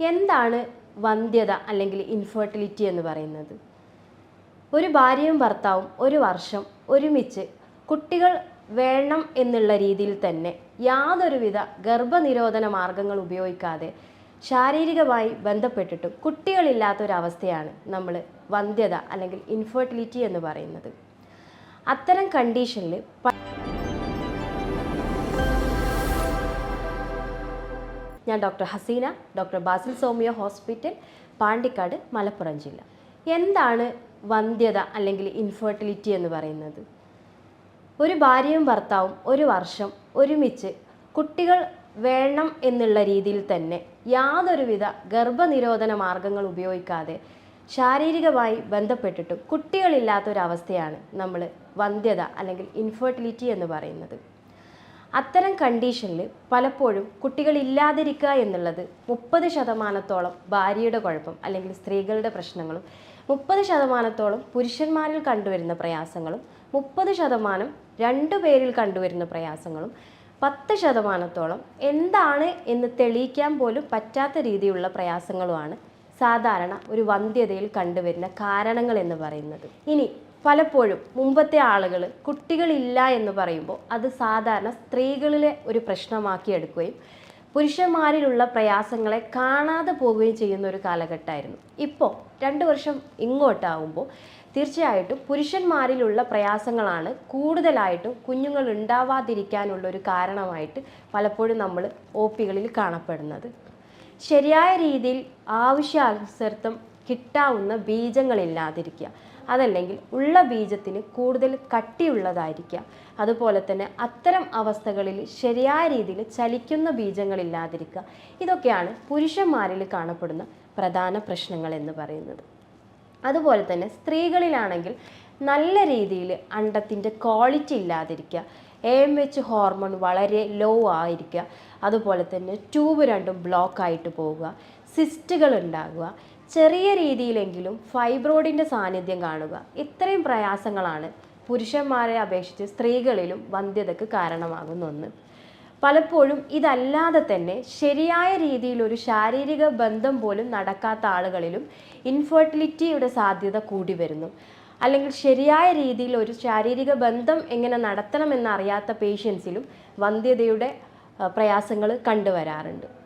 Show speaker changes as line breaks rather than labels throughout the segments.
എന്താണ് വന്ധ്യത അല്ലെങ്കിൽ ഇൻഫെർട്ടിലിറ്റി എന്ന് പറയുന്നത്? ഒരു ഭാര്യയും ഭർത്താവും ഒരു വർഷം ഒരുമിച്ച് കുട്ടികൾ വേണം എന്നുള്ള രീതിയിൽ തന്നെ യാതൊരുവിധ ഗർഭനിരോധന മാർഗങ്ങൾ ഉപയോഗിക്കാതെ ശാരീരികമായി ബന്ധപ്പെട്ടിട്ടും കുട്ടികളില്ലാത്തൊരവസ്ഥയാണ് നമ്മൾ വന്ധ്യത അല്ലെങ്കിൽ ഇൻഫെർട്ടിലിറ്റി എന്ന് പറയുന്നത്. അത്തരം കണ്ടീഷനിൽ ഞാൻ doctor Haseena doctor Basil Somio hospital Pandikkad Malappuram ജില്ല. എന്താണ് വന്ധ്യത അല്ലെങ്കിൽ ഇൻഫെർട്ടിലിറ്റി എന്ന് പറയുന്നത്? ഒരു ഭാര്യയും ഭർത്താവും ഒരു വർഷം ഒരുമിച്ച് കുട്ടികൾ വേണം എന്നുള്ള രീതിയിൽ തന്നെ യാതൊരുവിധ ഗർഭനിരോധന മാർഗങ്ങൾ ഉപയോഗിക്കാതെ ശാരീരികമായി ബന്ധപ്പെട്ടിട്ടും കുട്ടികളില്ലാത്തൊരവസ്ഥയാണ് നമ്മൾ വന്ധ്യത അല്ലെങ്കിൽ ഇൻഫെർട്ടിലിറ്റി എന്ന് പറയുന്നത്. അത്തരം കണ്ടീഷനിൽ പലപ്പോഴും കുട്ടികളില്ലാതിരിക്കുക എന്നുള്ളത് മുപ്പത് ശതമാനത്തോളം ഭാര്യയുടെ കുഴപ്പം അല്ലെങ്കിൽ സ്ത്രീകളുടെ പ്രശ്നങ്ങളും മുപ്പത് ശതമാനത്തോളം പുരുഷന്മാരിൽ കണ്ടുവരുന്ന പ്രയാസങ്ങളും മുപ്പത് ശതമാനം രണ്ടു പേരിൽ കണ്ടുവരുന്ന പ്രയാസങ്ങളും പത്ത് ശതമാനത്തോളം എന്താണ് എന്ന് തെളിയിക്കാൻ പോലും പറ്റാത്ത രീതിയിലുള്ള പ്രയാസങ്ങളുമാണ് സാധാരണ ഒരു വന്ധ്യതയിൽ കണ്ടുവരുന്ന കാരണങ്ങൾ എന്ന് പറയുന്നത്. ഇനി പലപ്പോഴും മുമ്പത്തെ ആളുകൾ കുട്ടികളില്ല എന്ന് പറയുമ്പോൾ അത് സാധാരണ സ്ത്രീകളിലെ ഒരു പ്രശ്നമാക്കി എടുക്കുകയും പുരുഷന്മാരിലുള്ള പ്രയാസങ്ങളെ കാണാതെ പോവുകയും ചെയ്യുന്ന ഒരു കാലഘട്ടമായിരുന്നു. ഇപ്പോൾ രണ്ട് വർഷം ഇങ്ങോട്ടാവുമ്പോൾ തീർച്ചയായിട്ടും പുരുഷന്മാരിലുള്ള പ്രയാസങ്ങളാണ് കൂടുതലായിട്ടും കുഞ്ഞുങ്ങൾ ഉണ്ടാവാതിരിക്കാനുള്ള ഒരു കാരണമായിട്ട് പലപ്പോഴും നമ്മൾ ഒ പികളിൽ കാണപ്പെടുന്നത്. ശരിയായ രീതിയിൽ ആവശ്യാനുസൃതം കിട്ടാവുന്ന ബീജങ്ങളില്ലാതിരിക്കുക. അതല്ലെങ്കിൽ ഉള്ള ബീജത്തിന് കൂടുതൽ കട്ടിയുള്ളതായിരിക്കാം. അതുപോലെ തന്നെ അത്തരം അവസ്ഥകളിൽ ശരിയായ രീതിയിൽ ചലിക്കുന്ന ബീജങ്ങളില്ലാതിരിക്കുക. ഇതൊക്കെയാണ് പുരുഷന്മാരിൽ കാണപ്പെടുന്ന പ്രധാന പ്രശ്നങ്ങൾ എന്ന് പറയുന്നത്. അതുപോലെ തന്നെ സ്ത്രീകളിലാണെങ്കിൽ നല്ല രീതിയിൽ അണ്ടത്തിന്റെ ക്വാളിറ്റി ഇല്ലാതിരിക്കുക. എ എം എച്ച് ഹോർമോൺ വളരെ ലോ ആയിരിക്കുക. അതുപോലെ തന്നെ ട്യൂബ് രണ്ടും ബ്ലോക്ക് ആയിട്ട് പോവുക സിസ്റ്റുകൾ ഉണ്ടാകുക. ചെറിയ രീതിയിലെങ്കിലും ഫൈബ്രോയിഡിന്റെ സാന്നിധ്യം കാണുക. ഇത്രയും പ്രയാസങ്ങളാണ് പുരുഷന്മാരെ അപേക്ഷിച്ച് സ്ത്രീകളിലും വന്ധ്യതയ്ക്ക് കാരണമാകുന്ന ഒന്ന് പലപ്പോഴും ഇതല്ലാതെ തന്നെ ശരിയായ രീതിയിൽ ഒരു ശാരീരിക ബന്ധം പോലും നടക്കാത്ത ആളുകളിലും ഇൻഫെർട്ടിലിറ്റിയുടെ സാധ്യത കൂടി വരുന്നു. അല്ലെങ്കിൽ ശരിയായ രീതിയിൽ ഒരു ശാരീരിക ബന്ധം എങ്ങനെ നടത്തണമെന്ന് അറിയാത്ത പേഷ്യൻസിലും വന്ധ്യതയുടെ പ്രയാസങ്ങൾ കണ്ടുവരാറുണ്ട്.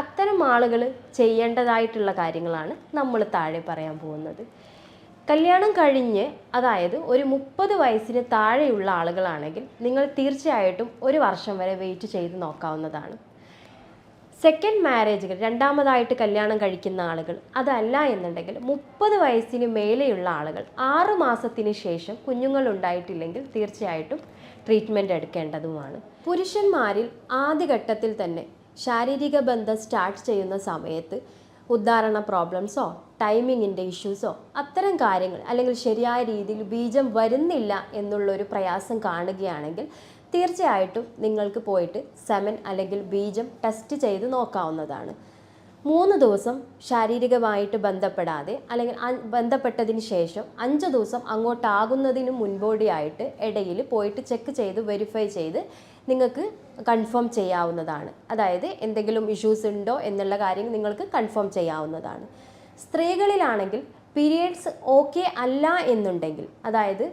അത്തരം ആളുകൾ ചെയ്യേണ്ടതായിട്ടുള്ള കാര്യങ്ങളാണ് നമ്മൾ താഴെ പറയാൻ പോകുന്നത്. കല്യാണം കഴിഞ്ഞ് അതായത് ഒരു മുപ്പത് വയസ്സിന് താഴെയുള്ള ആളുകളാണെങ്കിൽ നിങ്ങൾ തീർച്ചയായിട്ടും ഒരു വർഷം വരെ വെയിറ്റ് ചെയ്ത് നോക്കാവുന്നതാണ്. സെക്കൻഡ് മാരേജുകൾ രണ്ടാമതായിട്ട് കല്യാണം കഴിക്കുന്ന ആളുകൾ അതല്ല എന്നുണ്ടെങ്കിൽ മുപ്പത് വയസ്സിന് മേലെയുള്ള ആളുകൾ ആറ് മാസത്തിന് ശേഷം കുഞ്ഞുങ്ങൾ ഉണ്ടായിട്ടില്ലെങ്കിൽ തീർച്ചയായിട്ടും ട്രീറ്റ്മെന്റ് എടുക്കേണ്ടതുമാണ്. പുരുഷന്മാരിൽ ആദ്യഘട്ടത്തിൽ തന്നെ ശാരീരിക ബന്ധം സ്റ്റാർട്ട് ചെയ്യുന്ന സമയത്ത് ഉദ്ധാരണ പ്രോബ്ലംസോ ടൈമിങ്ങിന്റെ ഇഷ്യൂസോ അത്തരം കാര്യങ്ങൾ അല്ലെങ്കിൽ ശരിയായ രീതിയിൽ ബീജം വരുന്നില്ല എന്നുള്ളൊരു പ്രയാസം കാണുകയാണെങ്കിൽ തീർച്ചയായിട്ടും നിങ്ങൾക്ക് പോയിട്ട് സെമൻ അല്ലെങ്കിൽ ബീജം ടെസ്റ്റ് ചെയ്ത് നോക്കാവുന്നതാണ്. മൂന്ന് ദിവസം ശാരീരികമായിട്ട് ബന്ധപ്പെടാതെ അല്ലെങ്കിൽ ബന്ധപ്പെട്ടതിന് ശേഷം അഞ്ച് ദിവസം അങ്ങോട്ടാകുന്നതിന് മുൻപോടിയായിട്ട് ഇടയിൽ പോയിട്ട് ചെക്ക് ചെയ്ത് വെരിഫൈ ചെയ്ത് നിങ്ങൾക്ക് കൺഫേം ചെയ്യാവുന്നതാണ്. അതായത് എന്തെങ്കിലും ഇഷ്യൂസ് ഉണ്ടോ എന്നുള്ള കാര്യം നിങ്ങൾക്ക് കൺഫേം ചെയ്യാവുന്നതാണ്. സ്ത്രീകളിലാണെങ്കിൽ പീരിയഡ്സ് ഓക്കെ അല്ല എന്നുണ്ടെങ്കിൽ അതായത്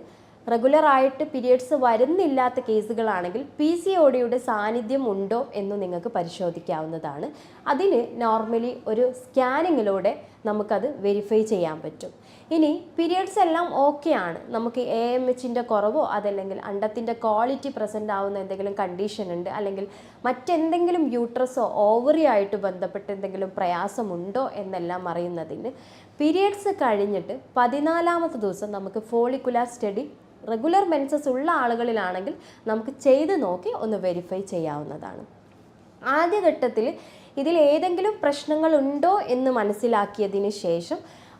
റെഗുലറായിട്ട് പീരിയഡ്സ് വരുന്നില്ലാത്ത കേസുകളാണെങ്കിൽ പി സി ഒ ഡിയുടെ സാന്നിധ്യം ഉണ്ടോ എന്ന് നിങ്ങൾക്ക് പരിശോധിക്കാവുന്നതാണ്. അതിന് നോർമലി ഒരു സ്കാനിങ്ങിലൂടെ നമുക്കത് വെരിഫൈ ചെയ്യാൻ പറ്റും. ഇനി പീരിയഡ്സ് എല്ലാം ഓക്കെ ആണ്. നമുക്ക് എ എം എച്ചിന്റെ കുറവോ അതല്ലെങ്കിൽ അണ്ടത്തിന്റെ ക്വാളിറ്റി പ്രസന്റ് ആവുന്ന എന്തെങ്കിലും കണ്ടീഷൻ ഉണ്ട് അല്ലെങ്കിൽ മറ്റെന്തെങ്കിലും യൂട്രസോ ഓവറി ആയിട്ട് ബന്ധപ്പെട്ട് എന്തെങ്കിലും പ്രയാസമുണ്ടോ എന്നെല്ലാം അറിയുന്നതിന് പീരിയഡ്സ് കഴിഞ്ഞിട്ട് പതിനാലാമത്തെ ദിവസം നമുക്ക് ഫോളിക്കുലാർ സ്റ്റഡി റെഗുലർ മെൻസസ് ഉള്ള ആളുകളിലാണെങ്കിൽ നമുക്ക് ചെയ്ത് നോക്കി ഒന്ന് വെരിഫൈ ചെയ്യാവുന്നതാണ്. ആദ്യഘട്ടത്തിൽ ഇതിൽ ഏതെങ്കിലും പ്രശ്നങ്ങളുണ്ടോ എന്ന് മനസ്സിലാക്കിയതിന് ശേഷം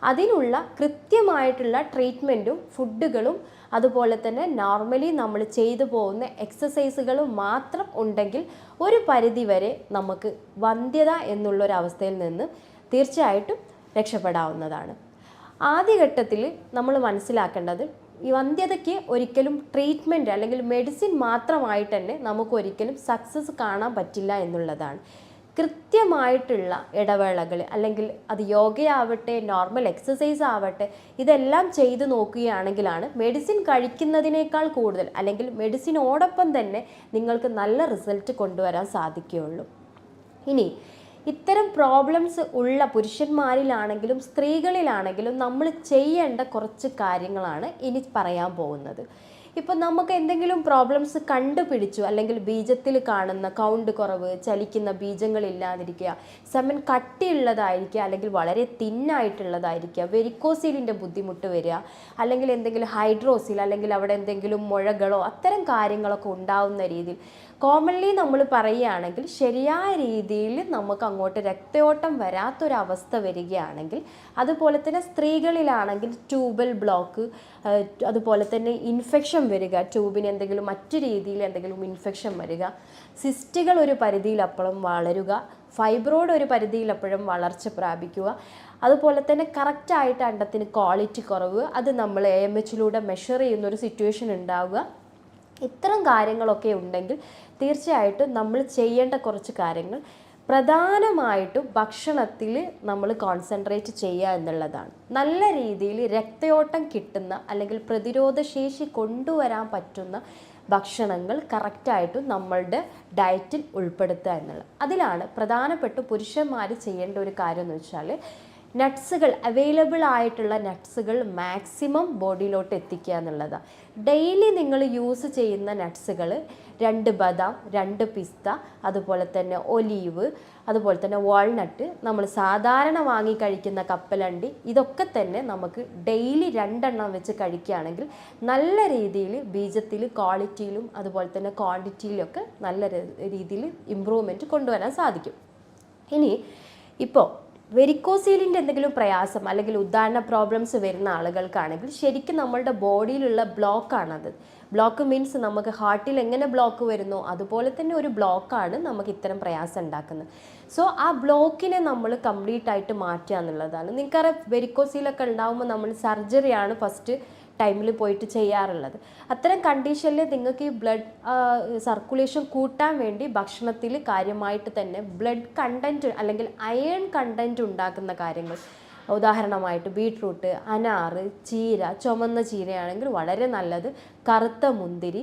അതിനുള്ള കൃത്യമായിട്ടുള്ള ട്രീറ്റ്മെന്റും ഫുഡുകളും അതുപോലെ തന്നെ നോർമലി നമ്മൾ ചെയ്തു പോകുന്ന എക്സസൈസുകളും മാത്രം ഉണ്ടെങ്കിൽ ഒരു പരിധിവരെ നമുക്ക് വന്ധ്യത എന്നുള്ളൊരവസ്ഥയിൽ നിന്ന് തീർച്ചയായിട്ടും രക്ഷപ്പെടാവുന്നതാണ്. ആദ്യഘട്ടത്തിൽ നമ്മൾ മനസ്സിലാക്കേണ്ടത് ഈ വന്ധ്യതയ്ക്ക് ഒരിക്കലും ട്രീറ്റ്മെന്റ് അല്ലെങ്കിൽ മെഡിസിൻ മാത്രമായിട്ട് തന്നെ നമുക്ക് ഒരിക്കലും സക്സസ് കാണാൻ പറ്റില്ല എന്നുള്ളതാണ്. കൃത്യമായിട്ടുള്ള ഇടവേളകൾ അല്ലെങ്കിൽ അത് യോഗയാവട്ടെ നോർമൽ എക്സസൈസ് ആവട്ടെ ഇതെല്ലാം ചെയ്തു നോക്കുകയാണെങ്കിലാണ് മെഡിസിൻ കഴിക്കുന്നതിനേക്കാൾ കൂടുതൽ അല്ലെങ്കിൽ മെഡിസിനോടൊപ്പം തന്നെ നിങ്ങൾക്ക് നല്ല റിസൾട്ട് കൊണ്ടുവരാൻ സാധിക്കുകയുള്ളൂ. ഇനി ഇത്തരം പ്രോബ്ലംസ് ഉള്ള പുരുഷന്മാരിലാണെങ്കിലും സ്ത്രീകളിലാണെങ്കിലും നമ്മൾ ചെയ്യേണ്ട കുറച്ച് കാര്യങ്ങളാണ് ഇനി പറയാൻ പോകുന്നത്. ഇപ്പം നമുക്ക് എന്തെങ്കിലും പ്രോബ്ലംസ് കണ്ടുപിടിച്ചു അല്ലെങ്കിൽ ബീജത്തിൽ കാണുന്ന കൗണ്ട് കുറവ് ചലിക്കുന്ന ബീജങ്ങളില്ലാതിരിക്കുക സെമൻ കട്ടിയുള്ളതായിരിക്കുക അല്ലെങ്കിൽ വളരെ തിന്നായിട്ടുള്ളതായിരിക്കുക വെരിക്കോസീലിന്റെ ബുദ്ധിമുട്ട് വരിക അല്ലെങ്കിൽ എന്തെങ്കിലും ഹൈഡ്രോസിൽ അല്ലെങ്കിൽ അവിടെ എന്തെങ്കിലും മുഴകളോ അത്തരം കാര്യങ്ങളൊക്കെ ഉണ്ടാവുന്ന രീതിയിൽ കോമൺലി നമ്മൾ പറയുകയാണെങ്കിൽ ശരിയായ രീതിയിൽ നമുക്ക് അങ്ങോട്ട് രക്തയോട്ടം വരാത്തൊരവസ്ഥ വരികയാണെങ്കിൽ അതുപോലെ തന്നെ സ്ത്രീകളിലാണെങ്കിൽ ട്യൂബൽ ബ്ലോക്ക് അതുപോലെ തന്നെ ഇൻഫെക്ഷൻ വരിക ട്യൂബിന് എന്തെങ്കിലും മറ്റു രീതിയിൽ എന്തെങ്കിലും ഇൻഫെക്ഷൻ വരിക സിസ്റ്റുകൾ ഒരു പരിധിയിൽ അപ്പോഴും വളരുക ഫൈബ്രോയിഡ് ഒരു പരിധിയിൽ അപ്പോഴും വളർച്ച പ്രാപിക്കുക അതുപോലെ തന്നെ കറക്റ്റായിട്ട് അണ്ടത്തിന് ക്വാളിറ്റി കുറവ് അത് നമ്മൾ എം എച്ചിലൂടെ മെഷർ ചെയ്യുന്ന ഒരു സിറ്റുവേഷൻ ഉണ്ടാവുക. ഇത്തരം കാര്യങ്ങളൊക്കെ ഉണ്ടെങ്കിൽ തീർച്ചയായിട്ടും നമ്മൾ ചെയ്യേണ്ട കുറച്ച് കാര്യങ്ങൾ പ്രധാനമായിട്ടും ഭക്ഷണത്തിൽ നമ്മൾ കോൺസെൻട്രേറ്റ് ചെയ്യുക എന്നുള്ളതാണ്. നല്ല രീതിയിൽ രക്തയോട്ടം കിട്ടുന്ന അല്ലെങ്കിൽ പ്രതിരോധശേഷി കൊണ്ടുവരാൻ പറ്റുന്ന ഭക്ഷണങ്ങൾ കറക്റ്റായിട്ടും നമ്മളുടെ ഡയറ്റിൽ ഉൾപ്പെടുത്തുക എന്നുള്ളത്. അതിലാണ് പ്രധാനപ്പെട്ട പുരുഷന്മാർ ചെയ്യേണ്ട ഒരു കാര്യം എന്ന് വെച്ചാൽ നട്ട്സുകൾ അവൈലബിൾ ആയിട്ടുള്ള നട്ട്സുകൾ മാക്സിമം ബോഡിയിലോട്ട് എത്തിക്കുക എന്നുള്ളതാണ് ഡെയിലി നിങ്ങൾ യൂസ് ചെയ്യുന്ന നട്ട്സുകൾ രണ്ട് ബദാം രണ്ട് പിസ്ത അതുപോലെ തന്നെ ഒലീവ് അതുപോലെ തന്നെ വാൾനട്ട് നമ്മൾ സാധാരണ വാങ്ങി കഴിക്കുന്ന കപ്പലണ്ടി ഇതൊക്കെ തന്നെ നമുക്ക് ഡെയിലി രണ്ടെണ്ണം വെച്ച് കഴിക്കുകയാണെങ്കിൽ നല്ല രീതിയിൽ ബീജത്തിൽ ക്വാളിറ്റിയിലും അതുപോലെ തന്നെ ക്വാണ്ടിറ്റിയിലൊക്കെ നല്ല രീതിയിൽ ഇമ്പ്രൂവ്മെന്റ് കൊണ്ടുവരാൻ സാധിക്കും. ഇനി ഇപ്പോൾ വെരിക്കോസീലിന്റെ എന്തെങ്കിലും പ്രയാസം അല്ലെങ്കിൽ ഉദാഹരണ പ്രോബ്ലംസ് വരുന്ന ആളുകൾക്കാണെങ്കിൽ ശരിക്കും നമ്മളുടെ ബോഡിയിലുള്ള ബ്ലോക്കാണത് ബ്ലോക്ക് മീൻസ് നമുക്ക് ഹാർട്ടിൽ എങ്ങനെ ബ്ലോക്ക് വരുന്നു? അതുപോലെ തന്നെ ഒരു ബ്ലോക്കാണ് നമുക്ക് ഇത്തരം പ്രയാസം ഉണ്ടാക്കുന്നത്. സോ ആ ബ്ലോക്കിനെ നമ്മൾ കംപ്ലീറ്റ് ആയിട്ട് മാറ്റുക എന്നുള്ളതാണ്. നിങ്ങൾക്കറിയാം വെരിക്കോസീലൊക്കെ ഉണ്ടാകുമ്പോൾ നമ്മൾ സർജറിയാണ് ഫസ്റ്റ് ടൈമിൽ പോയിട്ട് ചെയ്യാറുള്ളത്. അത്തരം കണ്ടീഷനിൽ നിങ്ങൾക്ക് ഈ ബ്ലഡ് സർക്കുലേഷൻ കൂട്ടാൻ വേണ്ടി ഭക്ഷണത്തിൽ കാര്യമായിട്ട് തന്നെ ബ്ലഡ് കണ്ടന്റ് അല്ലെങ്കിൽ അയൺ കണ്ടന്റ് ഉണ്ടാക്കുന്ന കാര്യങ്ങൾ. ഉദാഹരണമായിട്ട് ബീട്രൂട്ട് അനാറ് ചീര ചുമന്ന ചീരയാണെങ്കിൽ വളരെ നല്ലത് കറുത്ത മുന്തിരി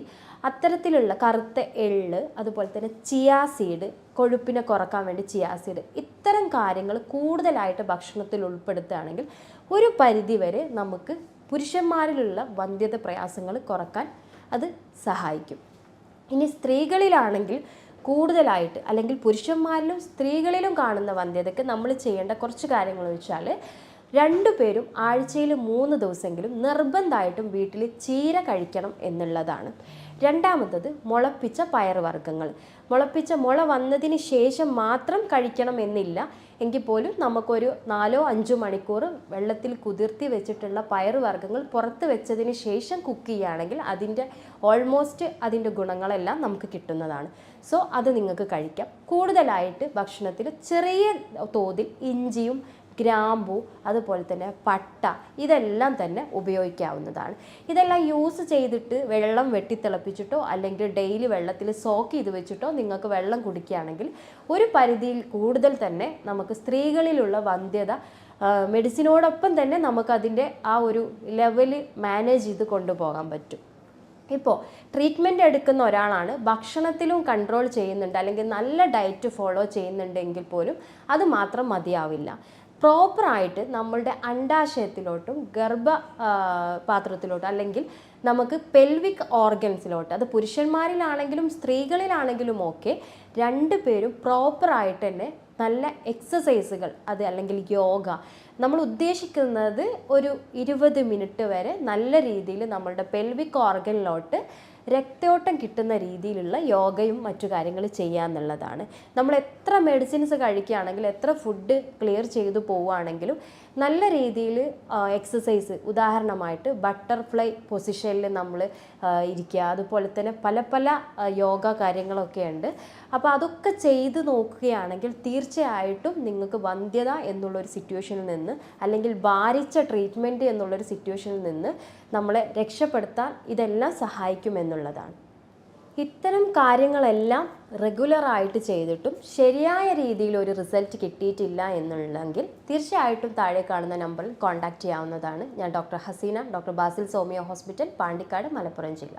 അത്തരത്തിലുള്ള കറുത്ത എള്ള് അതുപോലെ തന്നെ ചിയാ സീഡ് കൊഴുപ്പിനെ കുറയ്ക്കാൻ വേണ്ടി ചിയാ സീഡ് ഇത്തരം കാര്യങ്ങൾ കൂടുതലായിട്ട് ഭക്ഷണത്തിൽ ഉൾപ്പെടുത്തുകയാണെങ്കിൽ ഒരു പരിധിവരെ നമുക്ക് പുരുഷന്മാരിലുള്ള വന്ധ്യത പ്രയാസങ്ങൾ കുറയ്ക്കാൻ അത് സഹായിക്കും. ഇനി സ്ത്രീകളിലാണെങ്കിൽ കൂടുതലായിട്ട് അല്ലെങ്കിൽ പുരുഷന്മാരിലും സ്ത്രീകളിലും കാണുന്ന വന്ധ്യതയ്ക്ക് നമ്മൾ ചെയ്യേണ്ട കുറച്ച് കാര്യങ്ങൾ വെച്ചാൽ രണ്ടുപേരും ആഴ്ചയിൽ മൂന്ന് ദിവസമെങ്കിലും നിർബന്ധമായിട്ടും വീട്ടിൽ ചീര കഴിക്കണം എന്നുള്ളതാണ്. രണ്ടാമത്തത് മുളപ്പിച്ച പയറുവർഗങ്ങൾ. മുളപ്പിച്ച മുള വന്നതിന് ശേഷം മാത്രം കഴിക്കണം എന്നില്ല. എങ്കിൽ പോലും നമുക്കൊരു നാലോ അഞ്ചോ മണിക്കൂർ വെള്ളത്തിൽ കുതിർത്തി വെച്ചിട്ടുള്ള പയറുവർഗങ്ങൾ പുറത്ത് വെച്ചതിന് ശേഷം കുക്ക് ചെയ്യുകയാണെങ്കിൽ അതിന്റെ ഓൾമോസ്റ്റ് അതിന്റെ ഗുണങ്ങളെല്ലാം നമുക്ക് കിട്ടുന്നതാണ്. സോ അത് നിങ്ങൾക്ക് കഴിക്കാം. കൂടുതലായിട്ട് ഭക്ഷണത്തിൽ ചെറിയ തോതിൽ ഇഞ്ചിയും ഗ്രാമ്പു അതുപോലെ തന്നെ പട്ട ഇതെല്ലാം തന്നെ ഉപയോഗിക്കാവുന്നതാണ്. ഇതെല്ലാം യൂസ് ചെയ്തിട്ട് വെള്ളം വെട്ടിത്തിളപ്പിച്ചിട്ടോ അല്ലെങ്കിൽ ഡെയിലി വെള്ളത്തിൽ സോക്ക് ചെയ്ത് വെച്ചിട്ടോ നിങ്ങൾക്ക് വെള്ളം കുടിക്കുകയാണെങ്കിൽ ഒരു പരിധിയിൽ കൂടുതൽ തന്നെ നമുക്ക് സ്ത്രീകളിലുള്ള വന്ധ്യത മെഡിസിനോടൊപ്പം തന്നെ നമുക്കതിന്റെ ആ ഒരു ലെവൽ മാനേജ് ചെയ്ത് കൊണ്ടുപോകാൻ പറ്റും. ഇപ്പോൾ ട്രീറ്റ്മെന്റ് എടുക്കുന്ന ഒരാളാണ് ഭക്ഷണത്തിലും കൺട്രോൾ ചെയ്യുന്നുണ്ട് അല്ലെങ്കിൽ നല്ല ഡയറ്റ് ഫോളോ ചെയ്യുന്നുണ്ടെങ്കിൽ പോലും അത് മാത്രം മതിയാവില്ല. പ്രോപ്പറായിട്ട് നമ്മളുടെ അണ്ടാശയത്തിലോട്ടും ഗർഭ പാത്രത്തിലോട്ടും അല്ലെങ്കിൽ നമുക്ക് പെൽവിക് ഓർഗൻസിലോട്ട് അത് പുരുഷന്മാരിലാണെങ്കിലും സ്ത്രീകളിലാണെങ്കിലും ഒക്കെ രണ്ട് പേരും പ്രോപ്പറായിട്ട് തന്നെ നല്ല എക്സസൈസുകൾ അത് അല്ലെങ്കിൽ യോഗ നമ്മൾ ഉദ്ദേശിക്കുന്നത് ഒരു ഇരുപത് മിനിറ്റ് വരെ നല്ല രീതിയിൽ നമ്മളുടെ പെൽവിക് ഓർഗനിലോട്ട് രക്തയോട്ടം കിട്ടുന്ന രീതിയിലുള്ള യോഗയും മറ്റു കാര്യങ്ങൾ ചെയ്യുക എന്നുള്ളതാണ്. നമ്മൾ എത്ര മെഡിസിൻസ് കഴിക്കുകയാണെങ്കിലും എത്ര ഫുഡ് ക്ലിയർ ചെയ്തു പോവുകയാണെങ്കിലും നല്ല രീതിയിൽ എക്സസൈസ് ഉദാഹരണമായിട്ട് ബട്ടർഫ്ലൈ പൊസിഷനിൽ നമ്മൾ ഇരിക്കുക. അതുപോലെ തന്നെ പല പല യോഗ കാര്യങ്ങളൊക്കെ ഉണ്ട്. അപ്പോൾ അതൊക്കെ ചെയ്ത് നോക്കുകയാണെങ്കിൽ തീർച്ചയായിട്ടും നിങ്ങൾക്ക് വന്ധ്യത എന്നുള്ളൊരു സിറ്റുവേഷനിൽ നിന്ന് അല്ലെങ്കിൽ ഭാരിച്ച ട്രീറ്റ്മെന്റ് എന്നുള്ളൊരു സിറ്റുവേഷനിൽ നിന്ന് നമ്മളെ രക്ഷപ്പെടുത്താൻ ഇതെല്ലാം സഹായിക്കുമെന്നുള്ളതാണ്. ഇത്തരം കാര്യങ്ങളെല്ലാം റെഗുലറായിട്ട് ചെയ്തിട്ടും ശരിയായ രീതിയിൽ ഒരു റിസൾട്ട് കിട്ടിയിട്ടില്ല എന്നുള്ളെങ്കിൽ തീർച്ചയായിട്ടും താഴെ കാണുന്ന നമ്പറിൽ കോൺടാക്റ്റ് ചെയ്യാവുന്നതാണ്. ഞാൻ doctor Hasina doctor Basil Somiya hospital Pandikkad Malappuram ജില്ല.